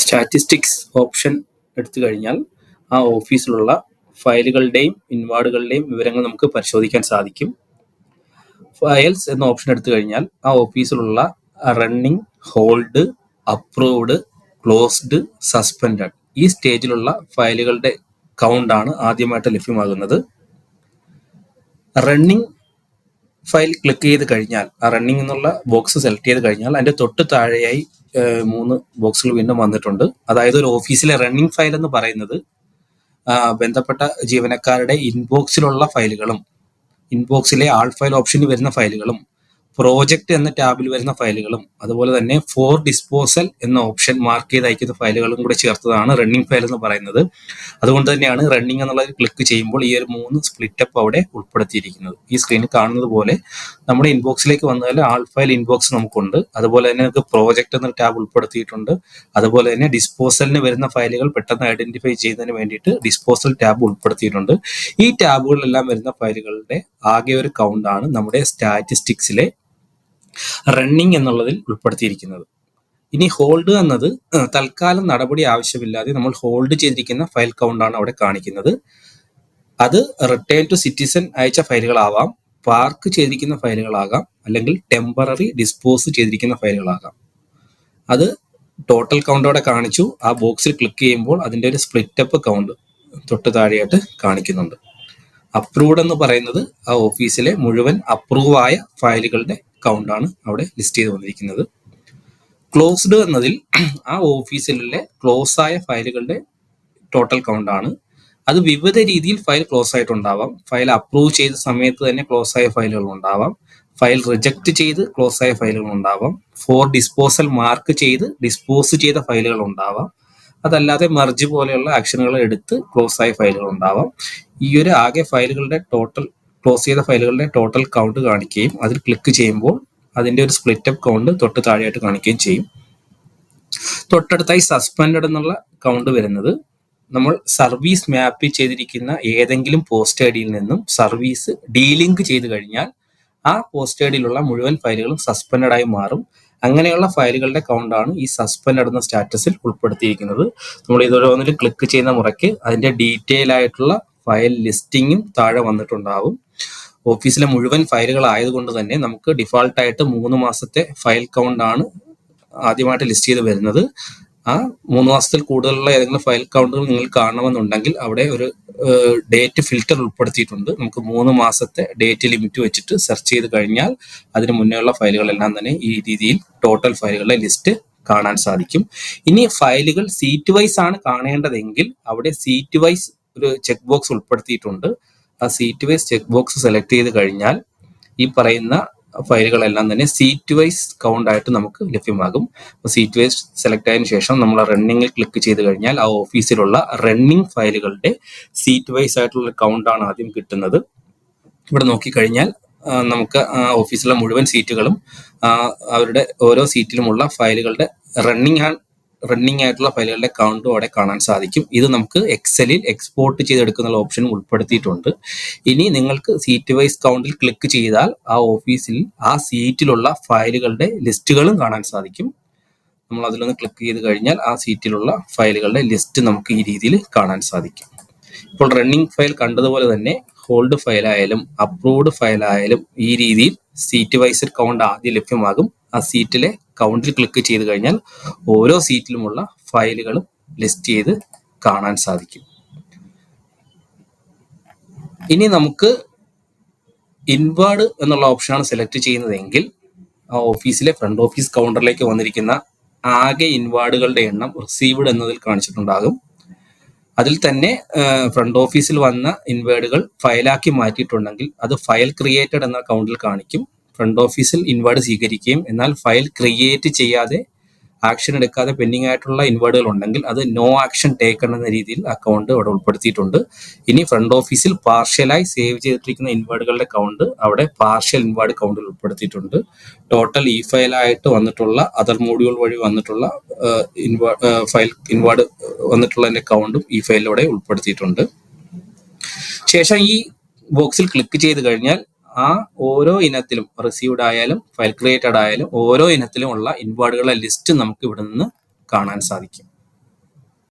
Statistics option എടുത്തു കഴിഞ്ഞാൽ ആ ഓഫീസിലുള്ള ഫയലുകളുടെയും ഇൻവാർഡുകളുടെയും വിവരങ്ങൾ നമുക്ക് പരിശോധിക്കാൻ സാധിക്കും. ഫയൽസ് എന്ന ഓപ്ഷൻ എടുത്തു കഴിഞ്ഞാൽ ആ ഓഫീസിലുള്ള running hold approved closed suspended ഈ സ്റ്റേജിലുള്ള ഫയലുകളുടെ കൗണ്ടാണ് ആദ്യമായിട്ട് ലഭ്യമാകുന്നത്. റണ്ണിംഗ് ഫയൽ ക്ലിക്ക് ചെയ്ത് കഴിഞ്ഞാൽ ആ റണ്ണിംഗ് എന്നുള്ള ബോക്സ് സെലക്ട് ചെയ്ത് കഴിഞ്ഞാൽ അതിന്റെ തൊട്ട് താഴെയായി മൂന്ന് ബോക്സുകൾ വീണ്ടും വന്നിട്ടുണ്ട്. അതായത് ഒരു ഓഫീസിലെ റണ്ണിംഗ് ഫയൽ എന്ന് പറയുന്നത് ബന്ധപ്പെട്ട ജീവനക്കാരുടെ ഇൻബോക്സിലുള്ള ഫയലുകളും ഇൻബോക്സിലെ ആൾ ഫയൽ ഓപ്ഷനിൽ വരുന്ന ഫയലുകളും പ്രോജക്റ്റ് എന്ന ടാബിൽ വരുന്ന ഫയലുകളും അതുപോലെ തന്നെ ഫോർ ഡിസ്പോസൽ എന്ന ഓപ്ഷൻ മാർക്ക് ചെയ്ത് അയക്കുന്ന ഫയലുകളും കൂടെ ചേർത്തതാണ് റണ്ണിംഗ് ഫയൽ എന്ന് പറയുന്നത്. അതുകൊണ്ട് തന്നെയാണ് റണ്ണിംഗ് എന്നുള്ളത് ക്ലിക്ക് ചെയ്യുമ്പോൾ ഈ ഒരു മൂന്ന് സ്പ്ലിറ്റപ്പ് അവിടെ ഉൾപ്പെടുത്തിയിരിക്കുന്നത്. ഈ സ്ക്രീനിൽ കാണുന്നത് പോലെ നമ്മുടെ ഇൻബോക്സിലേക്ക് വന്നാൽ ആൾ ഫയൽ ഇൻബോക്സ് നമുക്കുണ്ട്. അതുപോലെ തന്നെ നമുക്ക് പ്രോജക്റ്റ് എന്ന ടാബ് ഉൾപ്പെടുത്തിയിട്ടുണ്ട്. അതുപോലെ തന്നെ ഡിസ്പോസലിന് വരുന്ന ഫയലുകൾ പെട്ടെന്ന് ഐഡന്റിഫൈ ചെയ്യുന്നതിന് വേണ്ടിയിട്ട് ഡിസ്പോസൽ ടാബ് ഉൾപ്പെടുത്തിയിട്ടുണ്ട്. ഈ ടാബുകളിലെല്ലാം വരുന്ന ഫയലുകളുടെ ആകെ ഒരു കൗണ്ടാണ് നമ്മുടെ സ്റ്റാറ്റിസ്റ്റിക്സിലെ റണ്ണിംഗ് എന്നുള്ളതിൽ ഉൾപ്പെടുത്തിയിരിക്കുന്നത്. ഇനി ഹോൾഡ് എന്നത് തൽക്കാലം നടപടി ആവശ്യമില്ലാതെ നമ്മൾ ഹോൾഡ് ചെയ്തിരിക്കുന്ന ഫയൽ കൗണ്ടാണ് അവിടെ കാണിക്കുന്നത്. അത് റിട്ടേൺ ടു സിറ്റിസൺ അയച്ച ഫയലുകളാവാം പാർക്ക് ചെയ്തിരിക്കുന്ന ഫയലുകളാകാം അല്ലെങ്കിൽ ടെമ്പററി ഡിസ്പോസ് ചെയ്തിരിക്കുന്ന ഫയലുകളാകാം. അത് ടോട്ടൽ കൗണ്ട് അവിടെ കാണിച്ചു. ആ ബോക്സിൽ ക്ലിക്ക് ചെയ്യുമ്പോൾ അതിന്റെ ഒരു സ്പ്ലിറ്റപ്പ് കൗണ്ട് തൊട്ട് താഴെയായിട്ട് കാണിക്കുന്നുണ്ട്. അപ്രൂവ്ഡ് എന്ന് പറയുന്നത് ആ ഓഫീസിലെ മുഴുവൻ അപ്രൂവ് ആയ ഫയലുകളുടെ കൗണ്ടാണ് അവിടെ ലിസ്റ്റ് ചെയ്ത് വന്നിരിക്കുന്നത്. ക്ലോസ്ഡ് എന്നതിൽ ആ ഓഫീസിലെ ക്ലോസ് ആയ ഫയലുകളുടെ ടോട്ടൽ കൗണ്ട് ആണ്. അത് വിവിധ രീതിയിൽ ഫയൽ ക്ലോസ് ആയിട്ടുണ്ടാവാം. ഫയൽ അപ്രൂവ് ചെയ്ത സമയത്ത് തന്നെ ക്ലോസ് ആയ ഫയലുകൾ ഉണ്ടാവാം ഫയൽ റിജക്ട് ചെയ്ത് ക്ലോസ് ആയ ഫയലുകൾ ഉണ്ടാവാം ഫോർ ഡിസ്പോസൽ മാർക്ക് ചെയ്ത് ഡിസ്പോസ് ചെയ്ത ഫയലുകൾ ഉണ്ടാവാം അതല്ലാതെ മർജ് പോലെയുള്ള ആക്ഷനുകൾ എടുത്ത് ക്ലോസ് ആയ ഫയലുകൾ ഉണ്ടാവാം ഈ ഒരു ആകെ ഫയലുകളുടെ ടോട്ടൽ ക്ലോസ് ചെയ്ത ഫയലുകളുടെ ടോട്ടൽ കൗണ്ട് കാണിക്കുകയും അതിൽ ക്ലിക്ക് ചെയ്യുമ്പോൾ അതിന്റെ ഒരു സ്പ്ലിറ്റ് അപ്പ് കൗണ്ട് തൊട്ട് താഴെയായിട്ട് കാണിക്കുകയും ചെയ്യും. തൊട്ടടുത്തായി സസ്പെൻഡഡ് എന്നുള്ള കൗണ്ട് വരുന്നത് നമ്മൾ സർവീസ് മാപ്പ് ചെയ്തിരിക്കുന്ന ഏതെങ്കിലും പോസ്റ്റ് ഐ ഡിയിൽ നിന്നും സർവീസ് ഡീലിങ്ക് ചെയ്ത് കഴിഞ്ഞാൽ ആ പോസ്റ്റ് ഐ ഡിയിലുള്ള മുഴുവൻ ഫയലുകളും സസ്പെൻഡഡ് ആയി മാറും. അങ്ങനെയുള്ള ഫയലുകളുടെ കൗണ്ടാണ് ഈ സസ്പെൻഡ് എന്ന സ്റ്റാറ്റസിൽ ഉൾപ്പെടുത്തിയിരിക്കുന്നത്. നമ്മൾ ഇതോരോന്നിൽ ക്ലിക്ക് ചെയ്യുന്ന മുറയ്ക്ക് അതിന്റെ ഡീറ്റെയിൽ ആയിട്ടുള്ള ഫയൽ ലിസ്റ്റിങ്ങും താഴെ വന്നിട്ടുണ്ടാവും. ഓഫീസിലെ മുഴുവൻ ഫയലുകൾ ആയതുകൊണ്ട് തന്നെ നമുക്ക് ഡിഫോൾട്ടായിട്ട് മൂന്ന് മാസത്തെ ഫയൽ കൗണ്ട് ആണ് ആദ്യമായിട്ട് ലിസ്റ്റ് ചെയ്ത് വരുന്നത്. ആ മൂന്ന് മാസത്തിൽ കൂടുതലുള്ള ഏതെങ്കിലും ഫയൽ കൗണ്ടുകൾ നിങ്ങൾ കാണണമെന്നുണ്ടെങ്കിൽ അവിടെ ഒരു ഡേറ്റ് ഫിൽറ്റർ ഉൾപ്പെടുത്തിയിട്ടുണ്ട്. നമുക്ക് മൂന്ന് മാസത്തെ ഡേറ്റ് ലിമിറ്റ് വെച്ചിട്ട് സെർച്ച് ചെയ്ത് കഴിഞ്ഞാൽ അതിന് മുന്നേയുള്ള ഫയലുകളെല്ലാം തന്നെ ഈ രീതിയിൽ ടോട്ടൽ ഫയലുകളുടെ ലിസ്റ്റ് കാണാൻ സാധിക്കും. ഇനി ഫയലുകൾ സീറ്റ് വൈസ് ആണ് കാണേണ്ടതെങ്കിൽ അവിടെ സീറ്റ് വൈസ് ഒരു ചെക്ക് ബോക്സ് ഉൾപ്പെടുത്തിയിട്ടുണ്ട്. ആ seat wise check box select ചെയ്ത് കഴിഞ്ഞാൽ ഈ പറയുന്ന ഫയലുകളെല്ലാം തന്നെ സീറ്റ് വൈസ് കൗണ്ട് ആയിട്ട് നമുക്ക് ലഭ്യമാകും. സീറ്റ് വൈസ് സെലക്ട് ആയതിനു ശേഷം നമ്മൾ റണ്ണിങ്ങിൽ ക്ലിക്ക് ചെയ്ത് കഴിഞ്ഞാൽ ആ ഓഫീസിലുള്ള റണ്ണിങ് ഫയലുകളുടെ സീറ്റ് വൈസ് ആയിട്ടുള്ള കൗണ്ട് ആണ് ആദ്യം കിട്ടുന്നത്. ഇവിടെ നോക്കിക്കഴിഞ്ഞാൽ നമുക്ക് ഓഫീസിലെ മുഴുവൻ സീറ്റുകളും അവരുടെ ഓരോ സീറ്റിലുമുള്ള ഫയലുകളുടെ റണ്ണിങ് റണ്ണിങ് ആയിട്ടുള്ള ഫയലുകളുടെ കൗണ്ടും അവിടെ കാണാൻ സാധിക്കും. ഇത് നമുക്ക് എക്സലിൽ എക്സ്പോർട്ട് ചെയ്തെടുക്കുന്ന ഓപ്ഷൻ ഉൾപ്പെടുത്തിയിട്ടുണ്ട്. ഇനി നിങ്ങൾക്ക് സീറ്റ് വൈസ് കൗണ്ടിൽ ക്ലിക്ക് ചെയ്താൽ ആ ഓഫീസിൽ ആ സീറ്റിലുള്ള ഫയലുകളുടെ ലിസ്റ്റുകളും കാണാൻ സാധിക്കും. നമ്മൾ അതിലൊന്ന് ക്ലിക്ക് ചെയ്ത് കഴിഞ്ഞാൽ ആ സീറ്റിലുള്ള ഫയലുകളുടെ ലിസ്റ്റ് നമുക്ക് ഈ രീതിയിൽ കാണാൻ സാധിക്കും. ഇപ്പോൾ റണ്ണിങ് ഫയൽ കണ്ടതുപോലെ തന്നെ ഹോൾഡ് ഫയലായാലും അപ്രൂവ്ഡ് ഫയലായാലും ഈ രീതിയിൽ സീറ്റ് വൈസ് കൗണ്ട് ആദ്യം ലഭ്യമാകും. ആ സീറ്റിലെ കൗണ്ടിൽ ക്ലിക്ക് ചെയ്ത് കഴിഞ്ഞാൽ ഓരോ സീറ്റിലുമുള്ള ഫയലുകളും ലിസ്റ്റ് ചെയ്ത് കാണാൻ സാധിക്കും. ഇനി നമുക്ക് ഇൻവേർഡ് എന്നുള്ള ഓപ്ഷനാണ് സെലക്ട് ചെയ്യുന്നതെങ്കിൽ ആ ഓഫീസിലെ ഫ്രണ്ട് ഓഫീസ് കൗണ്ടറിലേക്ക് വന്നിരിക്കുന്ന ആകെ ഇൻവാർഡുകളുടെ എണ്ണം റിസീവ്ഡ് എന്നതിൽ കാണിച്ചിട്ടുണ്ടാകും. അതിൽ തന്നെ ഫ്രണ്ട് ഓഫീസിൽ വന്ന ഇൻവേർഡുകൾ ഫയലാക്കി മാറ്റിയിട്ടുണ്ടെങ്കിൽ അത് ഫയൽ ക്രിയേറ്റഡ് എന്ന അക്കൗണ്ടിൽ കാണിക്കും. ഫ്രണ്ട് ഓഫീസിൽ ഇൻവേർഡ് സ്വീകരിക്കുകയും എന്നാൽ ഫയൽ ക്രിയേറ്റ് ചെയ്യാതെ ആക്ഷൻ എടുക്കാതെ പെൻഡിങ് ആയിട്ടുള്ള ഇൻവേർഡുകൾ ഉണ്ടെങ്കിൽ അത് നോ ആക്ഷൻ ടേക്കൺ എന്ന രീതിയിൽ അക്കൗണ്ട് അവിടെ ഉൾപ്പെടുത്തിയിട്ടുണ്ട്. ഇനി ഫ്രണ്ട് ഓഫീസിൽ പാർഷ്യലായി സേവ് ചെയ്തിട്ടിരിക്കുന്ന ഇൻവേർഡുകളുടെ കൗണ്ട് അവിടെ പാർഷ്യൽ ഇൻവേർഡ് കൗണ്ടിൽ ഉൾപ്പെടുത്തിയിട്ടുണ്ട്. ടോട്ടൽ ഇ ഫയലായിട്ട് വന്നിട്ടുള്ള അതർ മോഡ്യൂൾ വഴി വന്നിട്ടുള്ള ഫയൽ ഇൻവേർഡ് വന്നിട്ടുള്ളതിന്റെ കൗണ്ടും ഈ ഫയലിലൂടെ ഉൾപ്പെടുത്തിയിട്ടുണ്ട്. ശേഷം ഈ ബോക്സിൽ ക്ലിക്ക് ചെയ്ത് കഴിഞ്ഞാൽ ആ ഓരോ ഇനത്തിലും റിസീവ്ഡ് ആയാലും ഫയൽ ക്രിയേറ്റഡ് ആയാലും ഓരോ ഇനത്തിലും ഉള്ള ഇൻവേർഡുകളുടെ ലിസ്റ്റ് നമുക്ക് ഇവിടെ നിന്ന് കാണാൻ സാധിക്കും.